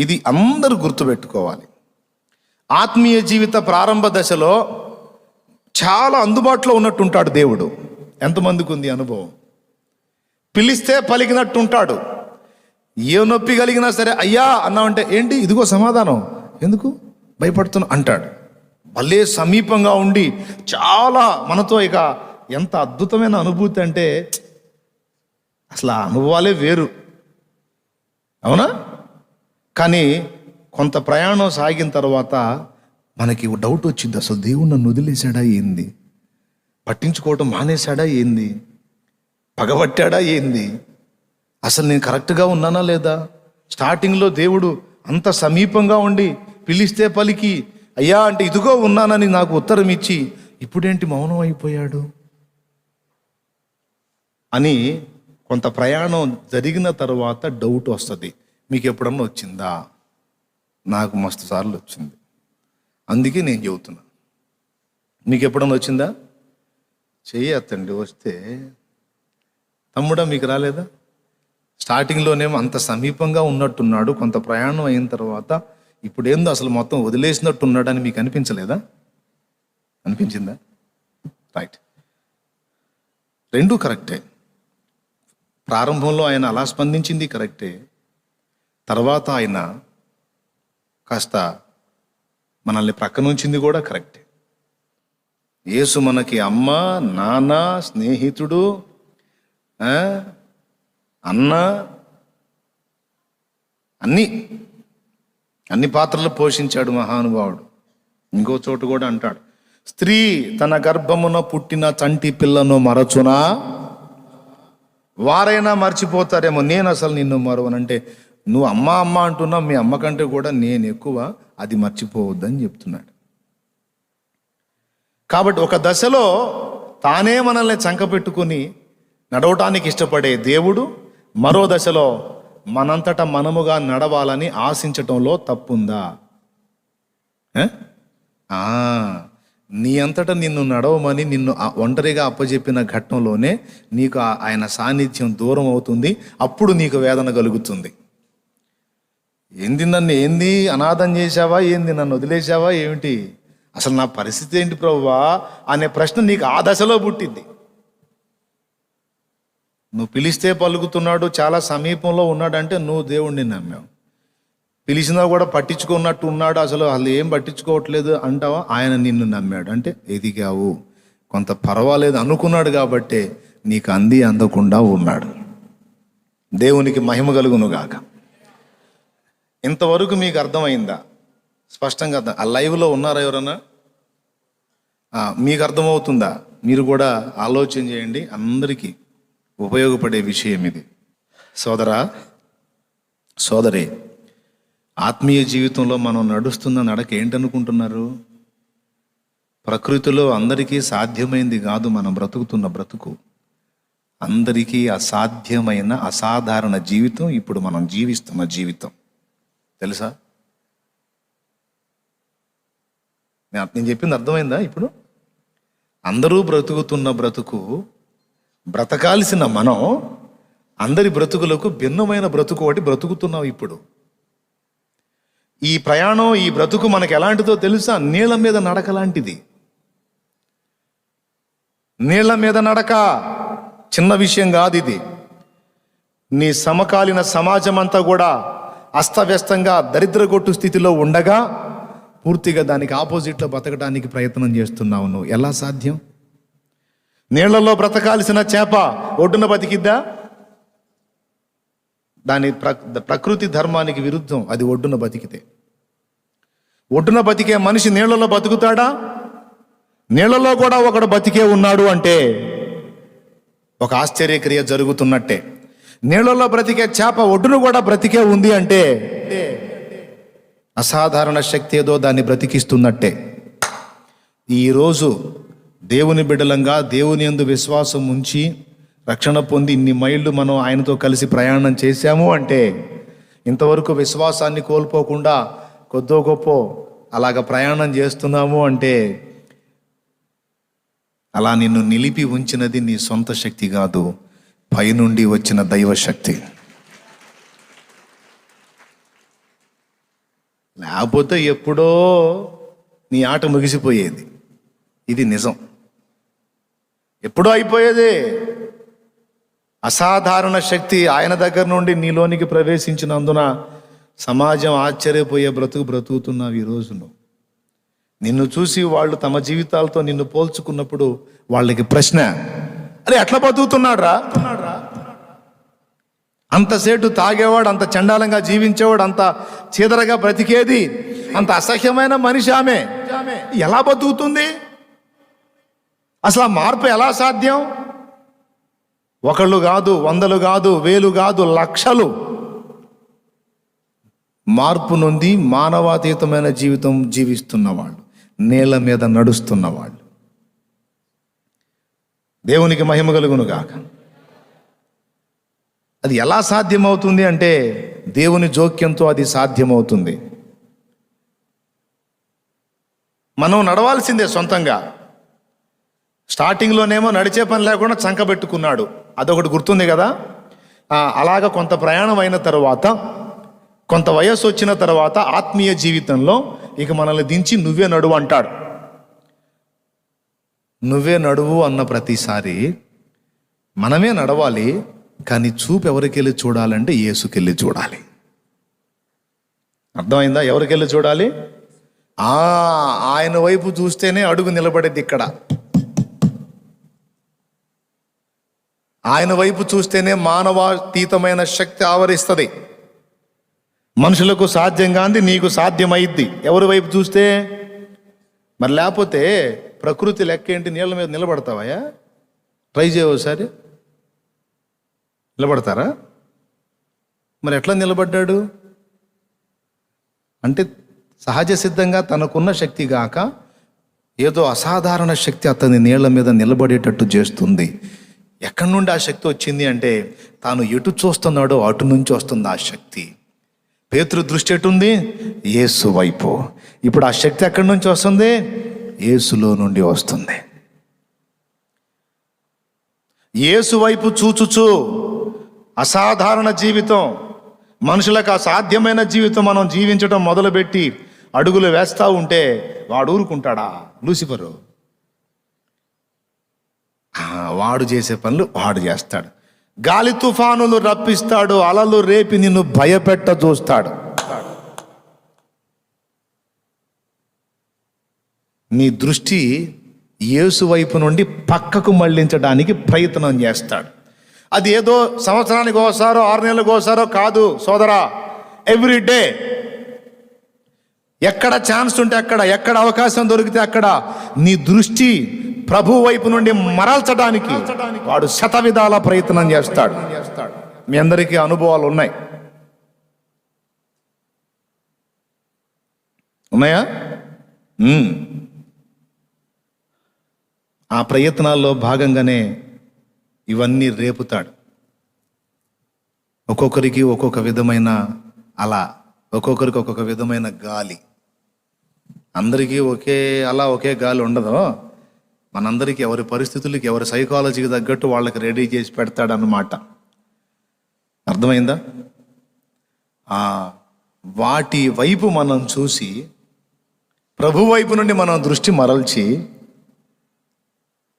ఇది అందరూ గుర్తుపెట్టుకోవాలి. ఆత్మీయ జీవిత ప్రారంభ దశలో చాలా అందుబాటులో ఉన్నట్టు ఉంటాడు దేవుడు. ఎంతమందికి ఉంది అనుభవం? పిలిస్తే పలికినట్టు ఉంటాడు ఏ నొప్పి కలిగినా సరే అయ్యా అన్నామంటే ఏంటి? ఇదిగో సమాధానం. ఎందుకు? భయపడుతున్నా అంటాడు. భలే సమీపంగా ఉండి చాలా మనతో ఇక ఎంత అద్భుతమైన అనుభూతి అంటే అసలు ఆ అనుభవాలే వేరు. అవునా? కానీ కొంత ప్రయాణం సాగిన తర్వాత మనకి డౌట్ వచ్చింది. అసలు దేవుడు నన్ను వదిలేశాడా ఏంది? పట్టించుకోవటం మానేశాడా ఏంది? పగబట్టాడా ఏంది? అసలు నేను కరెక్ట్గా ఉన్నానా లేదా? స్టార్టింగ్లో దేవుడు అంత సమీపంగా ఉండి పిలిస్తే పలికి అయ్యా అంటే ఇదిగో ఉన్నానని నాకు ఉత్తరం ఇచ్చి ఇప్పుడేంటి మౌనం అయిపోయాడు? అని కొంత ప్రయాణం జరిగిన తర్వాత డౌట్ వస్తుంది. మీకు ఎప్పుడన్నా వచ్చిందా? నాకు మస్తు సార్లు వచ్చింది. అందుకే నేను చెబుతున్నా. మీకు ఎప్పుడన్నా వచ్చిందా చెయ్యత్తండి వస్తే. తమ్ముడా మీకు రాలేదా? స్టార్టింగ్లోనేమో అంత సమీపంగా ఉన్నట్టున్నాడు కొంత ప్రయాణం అయిన తర్వాత ఇప్పుడేందో అసలు మొత్తం వదిలేసినట్టు ఉన్నాడని మీకు అనిపించలేదా? అనిపించిందా? రైట్. రెండూ కరెక్టే. ప్రారంభంలో ఆయన అలా స్పందించింది కరెక్టే. తర్వాత ఆయన కాస్త మనల్ని ప్రక్కనుంచింది కూడా కరెక్టే. యేసు మనకి అమ్మ నాన్న స్నేహితుడు ఆ, అన్న అన్ని అన్ని పాత్రలు పోషించాడు మహానుభావుడు. ఇంకో చోటు కూడా అంటాడు. స్త్రీ తన గర్భమున పుట్టిన చంటి పిల్లను మరచునా? వారైనా మర్చిపోతారేమో నేను అసలు నిన్ను మరవనంటే నువ్వు అమ్మ అమ్మ అంటున్నావు మీ అమ్మ కంటే కూడా నేను ఎక్కువ అది మర్చిపోవద్దని చెప్తున్నాడు. కాబట్టి ఒక దశలో తానే మనల్ని చంకపెట్టుకుని నడవటానికి ఇష్టపడే దేవుడు మరో దశలో మనంతట మనముగా నడవాలని ఆశించటంలో తప్పుందా? నీ అంతటా నిన్ను నడవమని నిన్ను ఆ ఒంటరిగా అప్పజెప్పిన ఘట్టంలోనే నీకు ఆ- ఆయన సాన్నిధ్యం దూరం అవుతుంది అప్పుడు నీకు వేదన కలుగుతుంది. ఏంది నన్ను ఏంది అనాథం చేశావా? ఏంది నన్ను వదిలేశావా? ఏమిటి? అసలు నా పరిస్థితి ఏంటి ప్రభువా అనే ప్రశ్న నీకు ఆ దశలో పుట్టింది. నువ్వు పిలిస్తే పలుకుతున్నాడు చాలా సమీపంలో ఉన్నాడంటే నువ్వు దేవుణ్ణి నమ్మావు. పిలిచినా కూడా పట్టించుకున్నట్టు ఉన్నాడు అసలు అసలు ఏం పట్టించుకోవట్లేదు అంటావా? ఆయన నిన్ను నమ్మాడు. అంటే ఎదిగావు. కొంత పర్వాలేదు అనుకున్నాడు కాబట్టే నీకు అంది అందకుండా ఉన్నాడు. దేవునికి మహిమ కలుగును గాక ఇంతవరకు మీకు అర్థమైందా? స్పష్టంగా అర్థం ఆ లైవ్లో ఉన్నారా ఎవరన్నా? మీకు అర్థమవుతుందా? మీరు కూడా ఆలోచన చేయండి. అందరికీ ఉపయోగపడే విషయం ఇది. సోదరా సోదరి ఆత్మీయ జీవితంలో మనం నడుస్తున్న నడక ఏంటనుకుంటున్నారు? ప్రకృతిలో అందరికీ సాధ్యమైంది కాదు మనం బ్రతుకుతున్న బ్రతుకు. అందరికీ అసాధ్యమైన అసాధారణ జీవితం ఇప్పుడు మనం జీవిస్తున్న జీవితం. తెలుసా? నేను చెప్పింది అర్థమైందా ఇప్పుడు? అందరూ బ్రతుకుతున్న బ్రతుకు బ్రతకాల్సిన మనం అందరి బ్రతుకులకు భిన్నమైన బ్రతుకు ఒకటి బ్రతుకుతున్నాం ఇప్పుడు. ఈ ప్రయాణం ఈ బ్రతుకు మనకు ఎలాంటిదో తెలుసా? నీళ్ళ మీద నడక లాంటిది. నీళ్ళ మీద నడక. చిన్న విషయం కాదు ఇది. నీ సమకాలీన సమాజం అంతా కూడా అస్తవ్యస్తంగా దరిద్రగొట్టు స్థితిలో ఉండగా పూర్తిగా దానికి ఆపోజిట్లో బతకడానికి ప్రయత్నం చేస్తున్నావు నువ్వు. ఎలా సాధ్యం? నీళ్ళలో బ్రతకాల్సిన చేప ఒడ్డున బతికిద్దా? దాని ప్ర ప్రకృతి ధర్మానికి విరుద్ధం అది ఒడ్డున బతికితే. ఒడ్డున బతికే మనిషి నీళ్ళలో బతుకుతాడా? నీళ్ళలో కూడా ఒకడు బతికే ఉన్నాడు అంటే ఒక ఆశ్చర్యక్రియ జరుగుతున్నట్టే. నీళ్ళలో బ్రతికే చేప ఒడ్డును కూడా బ్రతికే ఉంది అంటే అసాధారణ శక్తి ఏదో దాన్ని బ్రతికిస్తున్నట్టే. ఈరోజు దేవుని బిడ్డలంగా దేవుని యందు విశ్వాసం ఉంచి రక్షణ పొంది ఇన్ని మైళ్ళు మనం ఆయనతో కలిసి ప్రయాణం చేశాము అంటే ఇంతవరకు విశ్వాసాన్ని కోల్పోకుండా కొద్దో గొప్ప అలాగ ప్రయాణం చేస్తున్నాము అంటే అలా నిన్ను నిలిపి ఉంచినది నీ సొంత శక్తి కాదు. పైనుండి వచ్చిన దైవ శక్తి లేకపోతే ఎప్పుడో నీ ఆట ముగిసిపోయేది. ఇది నిజం. ఎప్పుడో అయిపోయేది. అసాధారణ శక్తి ఆయన దగ్గర నుండి నీలోనికి ప్రవేశించినందున సమాజం ఆశ్చర్యపోయే బ్రతుకు బ్రతుకుతున్నావు ఈ రోజును నిన్ను చూసి వాళ్ళు తమ జీవితాలతో నిన్ను పోల్చుకున్నప్పుడు వాళ్ళకి ప్రశ్న అరే ఎట్లా బతుకుతున్నాడు రా అంతసేటు తాగేవాడు అంత చండాలంగా జీవించేవాడు అంత చీదరగా బ్రతికేది? అంత అసహ్యమైన మనిషి ఆమె. ఎలా బతుకుతుంది? అసలు ఆ మార్పు ఎలా సాధ్యం? ఒకళ్ళు కాదు వందలు కాదు వేలు కాదు లక్షలు. మార్పు నొంది మానవాతీతమైన జీవితం జీవిస్తున్నవాళ్ళు నేల మీద నడుస్తున్నవాళ్ళు. దేవునికి మహిమ కలుగును గాక అది ఎలా సాధ్యమవుతుంది అంటే దేవుని జోక్యంతో అది సాధ్యమవుతుంది. మనం నడవాల్సిందే సొంతంగా. స్టార్టింగ్లోనేమో నడిచే పని లేకుండా చంకబెట్టుకున్నాడు. అదొకటి గుర్తుంది కదా? అలాగ కొంత ప్రయాణం అయిన తర్వాత కొంత వయస్సు వచ్చిన తర్వాత ఆత్మీయ జీవితంలో ఇక మనల్ని దించి నువ్వే నడువు అంటాడు. నువ్వే నడువు అన్న ప్రతిసారి మనమే నడవాలి కానీ చూపు ఎవరికెళ్ళి చూడాలంటే యేసుకెళ్ళి చూడాలి. అర్థమైందా? ఎవరికెళ్ళి చూడాలి? ఆ ఆయన వైపు చూస్తేనే అడుగు నిలబడేది ఇక్కడ. ఆయన వైపు చూస్తేనే మానవాతీతమైన శక్తి ఆవరిస్తుంది. మనుషులకు సాధ్యం కాంది నీకు సాధ్యమైద్ది. ఎవరి వైపు చూస్తే? మరి లేకపోతే ప్రకృతి లెక్క ఏంటి నీళ్ళ మీద నిలబడతావయ్యా ట్రై చేయవసారి నిలబడతారా? మరి ఎట్లా నిలబడ్డాడు? అంటే సహజ సిద్ధంగా తనకున్న శక్తి గాక ఏదో అసాధారణ శక్తి అతని నీళ్ళ మీద నిలబడేటట్టు చేస్తుంది. ఎక్కడి నుండి ఆ శక్తి వచ్చింది అంటే తాను ఎటు చూస్తున్నాడో అటు నుంచి వస్తుంది ఆ శక్తి. పేతృ దృష్టి ఎటుంది? యేసు వైపు. ఇప్పుడు ఆ శక్తి ఎక్కడి నుంచి వస్తుంది? ఏసులో నుండి వస్తుంది. యేసు వైపు చూచుచు. అసాధారణ జీవితం. మనుషులకు అసాధ్యమైన జీవితం మనం జీవించడం మొదలుపెట్టి అడుగులు వేస్తా ఉంటే వాడు ఊరుకుంటాడా? లూసిఫరు. వాడు చేసే పనులు వాడు చేస్తాడు. గాలి తుఫానులు రప్పిస్తాడు అలలు రేపి నిన్ను భయపెట్ట చూస్తాడు. నీ దృష్టి యేసు వైపు నుండి పక్కకు మళ్ళించడానికి ప్రయత్నం చేస్తాడు. అది ఏదో సంవత్సరానికి ఒకసారో ఆరు నెలలకు ఒకసారో కాదు సోదరా. ఎవ్రీ డే ఎక్కడ ఛాన్స్ ఉంటే అక్కడ ఎక్కడ అవకాశం దొరికితే అక్కడ నీ దృష్టి ప్రభు వైపు నుండి మరల్చడానికి వాడు శత విధాల ప్రయత్నం చేస్తాడు. మీ అందరికీ అనుభవాలు ఉన్నాయి. ఉన్నాయా. ఆ ప్రయత్నాల్లో భాగంగానే ఇవన్నీ రేపుతాడు. ఒక్కొక్కరికి ఒక్కొక్క విధమైన అలా ఒక్కొక్కరికి ఒక్కొక్క విధమైన గాలి. అందరికీ ఒకే అలా ఒకే గాలి ఉండదు. మనందరికీ ఎవరి పరిస్థితులకి ఎవరి సైకాలజీకి తగ్గట్టు వాళ్ళకి రెడీ చేసి పెడతాడనమాట అర్థమైందా? వాటి వైపు మనం చూసి ప్రభు వైపు నుండి మనం దృష్టి మరల్చి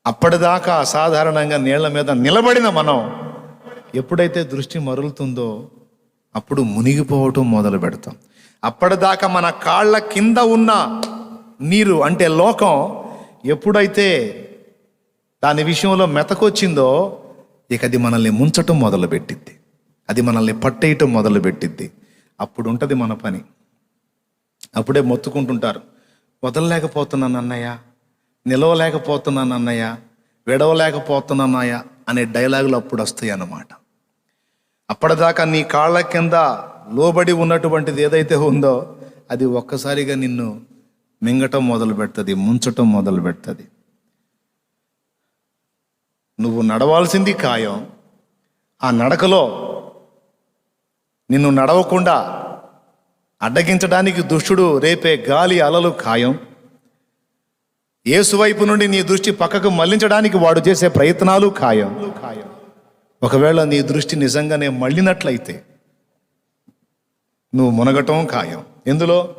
అప్పటిదాకా అసాధారణంగా నీళ్ళ మీద నిలబడిన మనం ఎప్పుడైతే దృష్టి మరులుతుందో అప్పుడు మునిగిపోవటం మొదలు పెడతాం. అప్పటిదాకా మన కాళ్ళ కింద ఉన్న నీరు అంటే లోకం ఎప్పుడైతే దాని విషయంలో మెతకొచ్చిందో ఇక అది మనల్ని ముంచటం మొదలుపెట్టిద్ది అది మనల్ని పట్టేయటం మొదలుపెట్టిద్ది అప్పుడు ఉంటుంది మన పని. అప్పుడే మొత్తుకుంటుంటారు. వదలలేకపోతున్నాను అన్నయ్య. నిలవలేకపోతున్నాను అన్నయ్య విడవలేకపోతున్నానయ్య అనే డైలాగులు అప్పుడు వస్తాయి అన్నమాట. అప్పటిదాకా నీ కాళ్ళ కింద లోబడి ఉన్నటువంటిది ఏదైతే ఉందో అది ఒక్కసారిగా నిన్ను మింగటం మొదలు పెడుతుంది ముంచటం మొదలు పెడుతుంది. నువ్వు నడవాల్సింది ఖాయం. ఆ నడకలో నిన్ను నడవకుండా అడ్డగించడానికి దుష్టుడు రేపే గాలి అలలు ఖాయం. ఏసు వైపు నుండి నీ దృష్టి పక్కకు మళ్ళించడానికి వాడు చేసే ప్రయత్నాలు ఖాయం. ఒకవేళ నీ దృష్టి నిజంగానే మళ్ళినట్లయితే నువ్వు మునగటం ఖాయం. ఎందులో?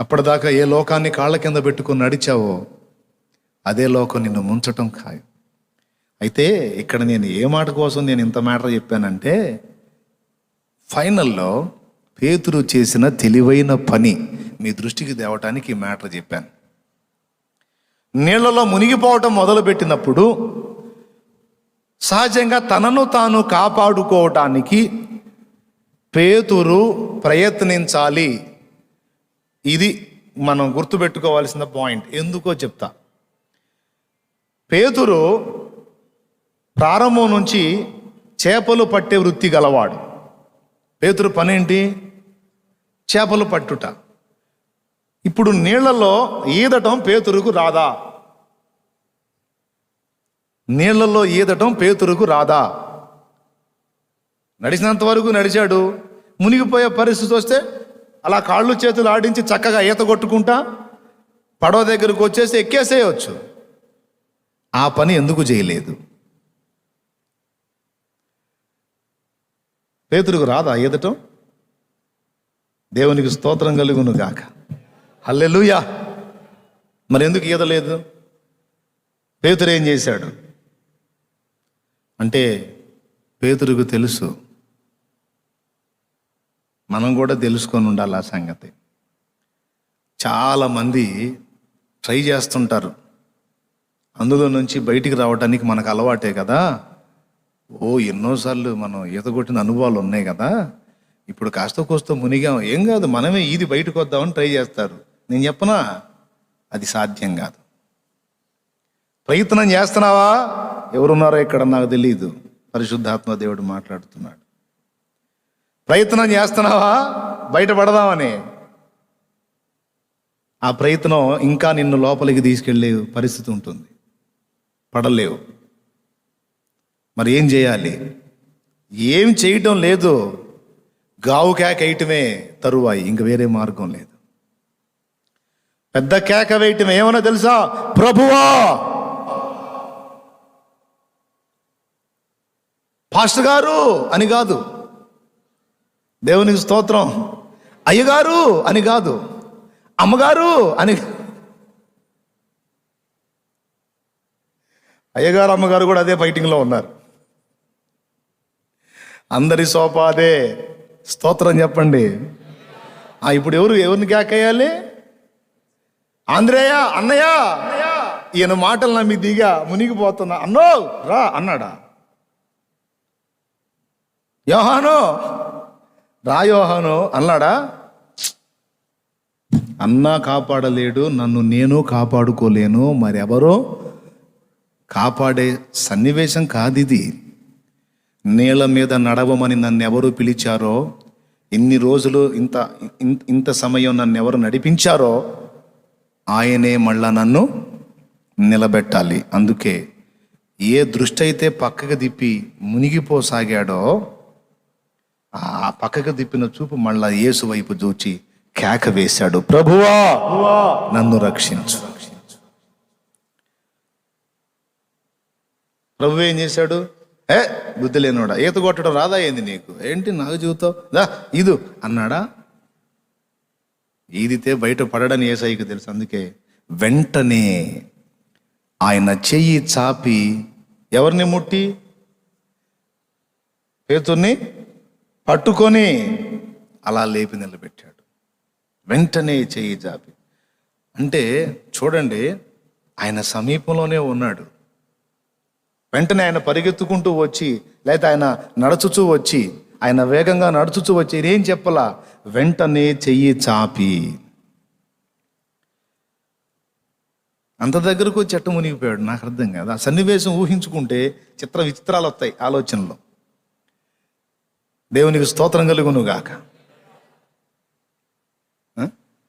అప్పటిదాకా ఏ లోకాన్ని కాళ్ళ కింద పెట్టుకుని నడిచావో అదే లోకం నిన్ను ముంచటం ఖాయం. అయితే ఇక్కడ నేను ఏ మాట కోసం నేను ఇంత మ్యాటర్ చెప్పానంటే ఫైనల్లో పేతురు చేసిన తెలివైన పని మీ దృష్టికి తేవటానికి ఈ మ్యాటర్ చెప్పాను. నీళ్ళలో మునిగిపోవటం మొదలుపెట్టినప్పుడు సహజంగా తనను తాను కాపాడుకోవటానికి పేతురు ప్రయత్నించాలి. ఇది మనం గుర్తుపెట్టుకోవాల్సిన పాయింట్. ఎందుకో చెప్తా. పేతురు ప్రారంభం నుంచి చేపలు పట్టే వృత్తి గలవాడు. పేతురు పనేంటి? చేపలు పట్టుట. ఇప్పుడు నీళ్ళలో ఈదటం పేతురుకు రాదా? నీళ్ళలో ఈదటం పేతురుకు రాదా? నడిచినంత వరకు నడిచాడు. మునిగిపోయే పరిస్థితి వస్తే అలా కాళ్ళు చేతులు ఆడించి చక్కగా ఈత కొట్టుకుంటా పడవ దగ్గరకు వచ్చేసి ఎక్కేసేయచ్చు. ఆ పని ఎందుకు చేయలేదు? పేతురుకు రాదా ఈదటం? దేవునికి స్తోత్రం కలుగును గాక హల్లెలూయా. మరి ఎందుకు ఈదలేదు పేతురు ఏం చేశాడు? అంటే పేతురుకు తెలుసు. మనం కూడా తెలుసుకొని ఉండాలి ఆ సంగతి. చాలామంది ట్రై చేస్తుంటారు. అందులో నుంచి బయటికి రావడానికి మనకు అలవాటే కదా. ఓ ఎన్నోసార్లు మనం ఈత కొట్టిన అనుభవాలు ఉన్నాయి కదా. ఇప్పుడు కాస్త కోస్త మునిగాం. ఏం కాదు మనమే ఇది బయటకు వద్దామని ట్రై చేస్తారు. నేను చెప్పనా? అది సాధ్యం కాదు. ప్రయత్నం చేస్తున్నావా? ఎవరున్నారో ఇక్కడ నాకు తెలియదు పరిశుద్ధాత్మ దేవుడు మాట్లాడుతున్నాడు. ప్రయత్నం చేస్తున్నావా? బయటపడదామని ఆ ప్రయత్నం ఇంకా నిన్ను లోపలికి తీసుకెళ్ళే పరిస్థితి ఉంటుంది. పడలేవు. మరి ఏం చేయాలి? ఏం చేయటం లేదు. గావు కేక వేయటమే తరువాయి. ఇంక వేరే మార్గం లేదు. పెద్ద కేక వేయటం ఏమన్నా తెలుసా? ప్రభువా! పాస్టర్ గారు అని కాదు. దేవునికి స్తోత్రం. అయ్యగారు అని కాదు. అమ్మగారు అని అయ్యగారు అమ్మగారు కూడా అదే ఫైటింగ్లో ఉన్నారు. అందరి సోపా అదే స్తోత్రం చెప్పండి. ఇప్పుడు ఎవరు ఎవరిని కేకేయాలి ఆంధ్రేయ అన్నయ్య! ఈయన మాటలు నమ్మి దిగా మునిగిపోతున్నా అన్నో రా అన్నాడా? యోహాను రా యోహాను అన్నాడా? అన్నా కాపాడలేడు నన్ను నేను కాపాడుకోలేను మరెవరో? కాపాడే సన్నివేశం కాదు ఇది నీళ్ళ మీద నడవమని నన్ను ఎవరు పిలిచారో? ఇన్ని రోజులు ఇంత ఇంత సమయం నన్ను ఎవరు నడిపించారో? ఆయనే మళ్ళా నన్ను నిలబెట్టాలి. అందుకే ఏ దృష్టి అయితే పక్కకు దిప్పి మునిగిపోసాగాడో ఆ పక్కకు దిప్పిన చూపు మళ్ళా యేసు వైపు చూచి కేక వేశాడు. ప్రభువా నన్ను రక్షించు. ప్రభు ఏం చేశాడు? ఏ బుద్ధి లేనోడా? ఈత కొట్టడం రాదా ఏంది నీకు? ఏంటి నాకు చెబుతావు దా ఇదు అన్నాడా? ఈదితే బయట పడడని ఏసైకి తెలుసు. అందుకే వెంటనే ఆయన చెయ్యి చాపి ఎవరిని ముట్టి? పేతుర్ని పట్టుకొని అలా లేపి నిలబెట్టాడు. వెంటనే చెయ్యి చాపి. అంటే చూడండి ఆయన సమీపంలోనే ఉన్నాడు. వెంటనే ఆయన పరిగెత్తుకుంటూ వచ్చి లేకపోతే ఆయన నడుచుచూ వచ్చి ఆయన వేగంగా నడుచుచూ వచ్చి ఏం చెప్పలా? వెంటనే చెయ్యి చాపి. అంత దగ్గరకు వచ్చి చెట్టు మునిగిపోయాడు. నాకు అర్థం కాదు. ఆ సన్నివేశం ఊహించుకుంటే చిత్ర విచిత్రాలు వస్తాయి ఆలోచనలో. దేవునికి స్తోత్రం కలుగును గాక. ఆ?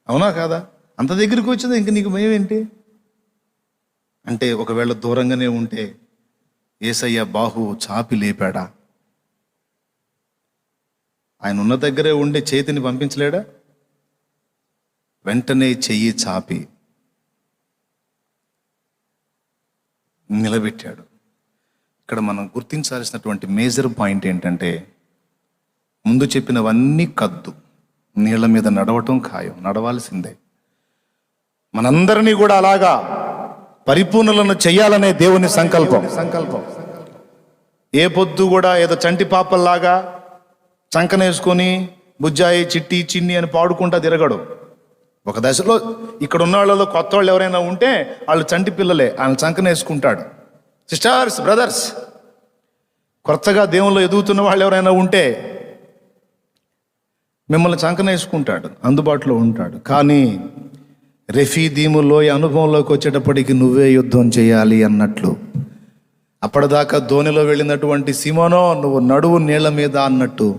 అవునా కాదా? అంత దగ్గరికి వచ్చింది ఇంక నీకు మేమేంటి? అంటే ఒకవేళ దూరంగానే ఉంటే ఏసయ్య బాహు చాపి లేపాడా? ఆయన ఉన్న దగ్గరే ఉండి చేతిని పంపించలేడా? వెంటనే చెయ్యి చాపి నిలబెట్టాడు. ఇక్కడ మనం గుర్తించాల్సినటువంటి మేజర్ పాయింట్ ఏంటంటే ముందు చెప్పినవన్నీ కద్దు. నీళ్ళ మీద నడవటం ఖాయం నడవాల్సిందే. మనందరినీ కూడా అలాగా పరిపూర్ణలను చేయాలనే దేవుని సంకల్పం సంకల్పం. ఏ పొద్దు కూడా ఏదో చంటి పాపల్లాగా చంకనేసుకొని బుజ్జాయి చిట్టి చిన్ని అని పాడుకుంటా తిరగడు. ఒక దశలో ఇక్కడ ఉన్న వాళ్ళలో కొత్త వాళ్ళు ఎవరైనా ఉంటే వాళ్ళు చంటి పిల్లలే వాళ్ళని చంకనేసుకుంటాడు సిస్టర్స్ బ్రదర్స్ కొత్తగా దేవుళ్ళు ఎదుగుతున్న వాళ్ళు ఎవరైనా ఉంటే మిమ్మల్ని చంకనేసుకుంటాడు అందుబాటులో ఉంటాడు. కానీ రెఫీదీములో ఈ అనుభవంలోకి వచ్చేటప్పటికి నువ్వే యుద్ధం చేయాలి అన్నట్లు. అప్పటిదాకా ధోనిలో వెళ్ళినటువంటి సిమోనో నువ్వు నడువు నీళ్ళ మీద అన్నట్టు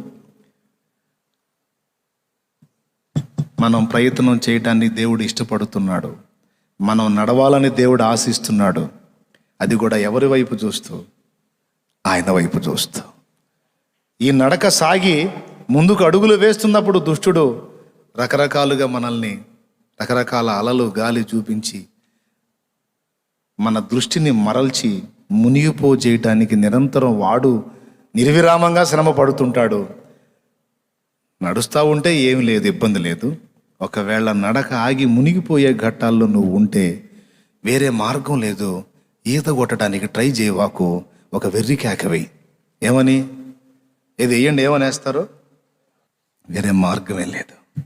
మనం ప్రయత్నం చేయటాన్ని దేవుడు ఇష్టపడుతున్నాడు. మనం నడవాలని దేవుడు ఆశిస్తున్నాడు. అది కూడా ఎవరి వైపు చూస్తూ? ఆయన వైపు చూస్తూ. ఈ నడక సాగి ముందుకు అడుగులు వేస్తున్నప్పుడు దుష్టుడు రకరకాలుగా మనల్ని రకరకాల అలలు గాలి చూపించి మన దృష్టిని మరల్చి మునిగిపో చేయటానికి నిరంతరం వాడు నిర్విరామంగా శ్రమ పడుతుంటాడు నడుస్తూ ఉంటే ఏమి లేదు ఇబ్బంది లేదు. ఒకవేళ నడక ఆగి మునిగిపోయే ఘట్టాల్లో నువ్వు ఉంటే వేరే మార్గం లేదు. ఈత కొట్టడానికి ట్రై చేయవాకు. ఒక వెర్రి కేకవి ఏమని? ఇది వేయండి ఏమని వేస్తారు వేరే మార్గమే లేదు.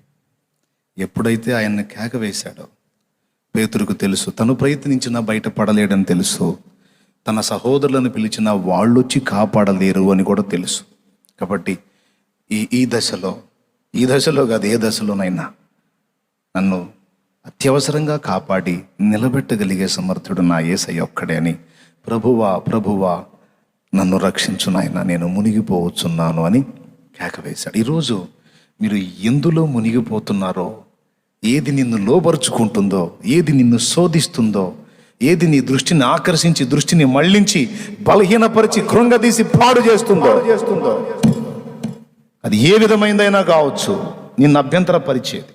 ఎప్పుడైతే ఆయన్ని కేక వేశాడో పేతురుకు తెలుసు తను ప్రయత్నించినా బయటపడలేడని తెలుసు. తన సహోదరులను పిలిచిన వాళ్ళొచ్చి కాపాడలేరు అని కూడా తెలుసు. కాబట్టి ఈ ఈ దశలో ఈ దశలో కాదు ఏ దశలోనైనా నన్ను అత్యవసరంగా కాపాడి నిలబెట్టగలిగే సమర్థుడు నా ఏసయ్య ఒక్కడే అని ప్రభువా ప్రభువా నన్ను రక్షించు నాయన నేను మునిగిపోవచ్చున్నాను అని కేకవేశాడు ఈరోజు మీరు ఎందులో మునిగిపోతున్నారో ఏది నిన్ను లోపరుచుకుంటుందో ఏది నిన్ను శోధిస్తుందో ఏది నీ దృష్టిని ఆకర్షించి దృష్టిని మళ్ళించి బలహీనపరిచి కృంగదీసి పాడు చేస్తుందో చేస్తుందో అది ఏ విధమైందైనా కావచ్చు. నిన్ను అభ్యంతర పరిచేది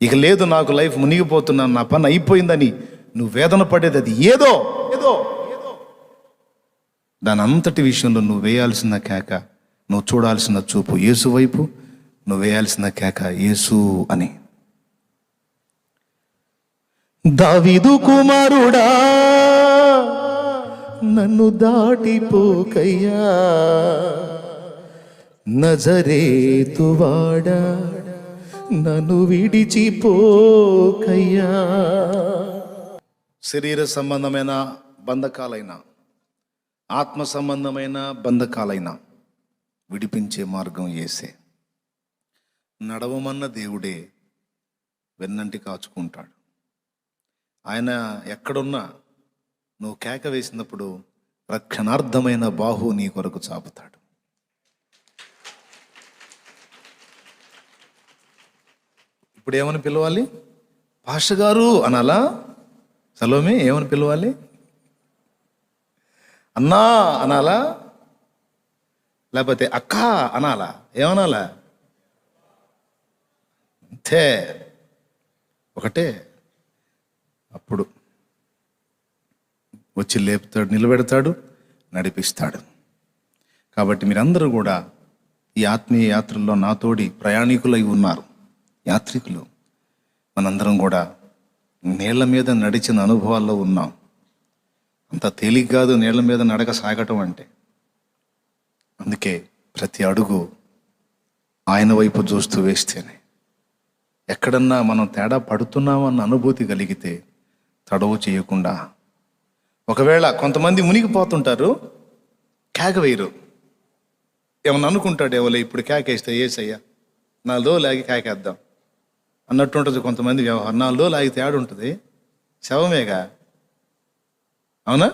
ఇక లేదు నాకు లైఫ్ మునిగిపోతున్నాను నా పని అయిపోయిందని నువ్వు వేదన పడేది అది. ఏదో ఏదో దాని అంతటి విషయంలో నువ్వు వేయాల్సిన కేక నువ్వు చూడాల్సిన చూపు యేసు వైపు నువ్వు వేయాల్సిన కేక యేసు అని. దావిదు కుమారుడా నన్ను దాటిపోకయ్యా నజరేతువాడా నన్ను విడిచిపోకయ్యా. శరీర సంబంధమైన బంధకాలైన ఆత్మ సంబంధమైన బంధకాలైన విడిపించే మార్గం ఏసే నడవమన్న దేవుడే వెన్నంటి కాచుకుంటాడు. ఆయన ఎక్కడున్నా నువ్వు కేక వేసినప్పుడు రక్షణార్థమైన బాహు నీ కొరకు చాపుతాడు. ఇప్పుడు ఏమని పిలవాలి? పాష గారు అనాలా? సలోమి ఏమని పిలవాలి? అన్నా అనాలా? లేకపోతే అక్క అనాలా? ఏమనాలా? అంతే. ఒకటే. అప్పుడు వచ్చి లేపుతాడు నిలబెడతాడు నడిపిస్తాడు. కాబట్టి మీరందరూ కూడా ఈ ఆత్మీయ యాత్రల్లో నాతోడి ప్రయాణికులై ఉన్నారు. యాత్రికులు. మనందరం కూడా నీళ్ళ మీద నడిచిన అనుభవాల్లో ఉన్నాం. అంత తేలిక కాదు నీళ్ళ మీద నడక సాగటం అంటే. అందుకే ప్రతి అడుగు ఆయన వైపు చూస్తూ వేస్తేనే. ఎక్కడన్నా మనం తేడా పడుతున్నామన్న అనుభూతి కలిగితే తడవు చేయకుండా. ఒకవేళ కొంతమంది మునిగిపోతుంటారు కేక వేయరు ఏమన్నా అనుకుంటాడు ఎవరు ఇప్పుడు కేకేస్తే ఏసయ్యా నాలుగు రోజులు ఆగి కేకేద్దాం. అన్నట్టు ఉంటుంది కొంతమంది వ్యవహారం నాలుగు రోజులు ఆగితే ఆడు ఉంటుంది శవమేగా? అవునా?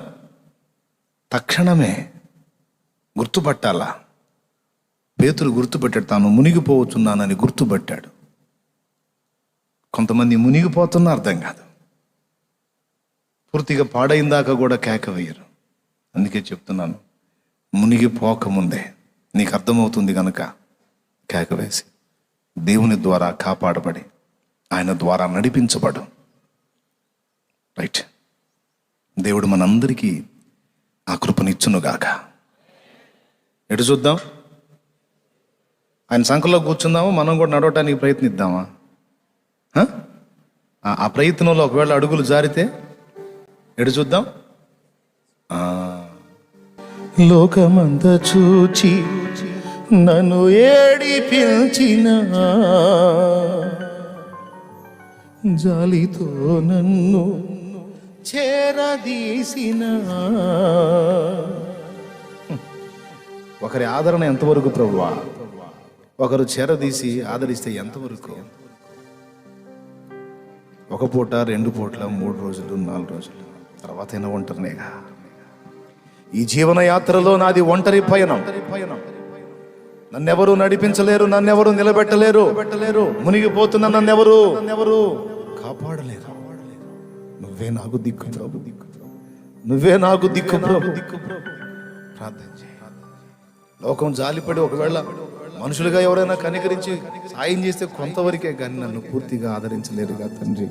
తక్షణమే గుర్తుపట్టాలా? పేతులు గుర్తుపెట్టాడు తాను మునిగిపోతున్నానని గుర్తుపట్టాడు. కొంతమంది మునిగిపోతున్నా అర్థం కాదు. పూర్తిగా పాడైందాకా కూడా కేక వేయరు అందుకే చెప్తున్నాను మునిగిపోకముందే నీకు అర్థమవుతుంది కనుక కేక వేసి దేవుని ద్వారా కాపాడబడి ఆయన ద్వారా నడిపించబడు. రైట్. దేవుడు మనందరికీ ఆ కృపనిచ్చునుగాక ఎటు చూద్దాం? ఆయన సంఖలో కూర్చుందామా? మనం కూడా నడవటానికి ప్రయత్నిద్దామా? ఆ- ప్రయత్నంలో ఒకవేళ అడుగులు జారితే ఎడు చూద్దాం? లోకమంత చూచి నన్ను ఏడిపించిన. జాలితో నన్ను చేరదీసిన. ఒకరి ఆదరణ ఎంతవరకు ప్రభువా? ఒకరు చేరదీసి ఆదరిస్తే ఎంతవరకు? ఒక పూట రెండు పూట్ల మూడు రోజులు నాలుగు రోజులు. తర్వాత అయినా ఒంటరినేగా. ఈ జీవన యాత్రలో నాది ఒంటరి పయనం. నన్నెవరు నడిపించలేరు నన్నెవరు నిలబెట్టలేరు. పెట్టలేరు మునిగిపోతున్న నన్నెవరు నన్నెవరు? కాపాడలేరు నువ్వే నాకు దిక్కు ప్రభు. దిక్కు నువ్వే నాకు దిక్కు ప్రభు. దిక్కు ప్రార్థన చేయి. లోకం జాలిపడి ఒకవేళ మనుషులుగా ఎవరైనా కనికరించి సాయం చేస్తే కొంతవరకే కానీ నన్ను పూర్తిగా ఆదరించలేరుగా తండ్రి.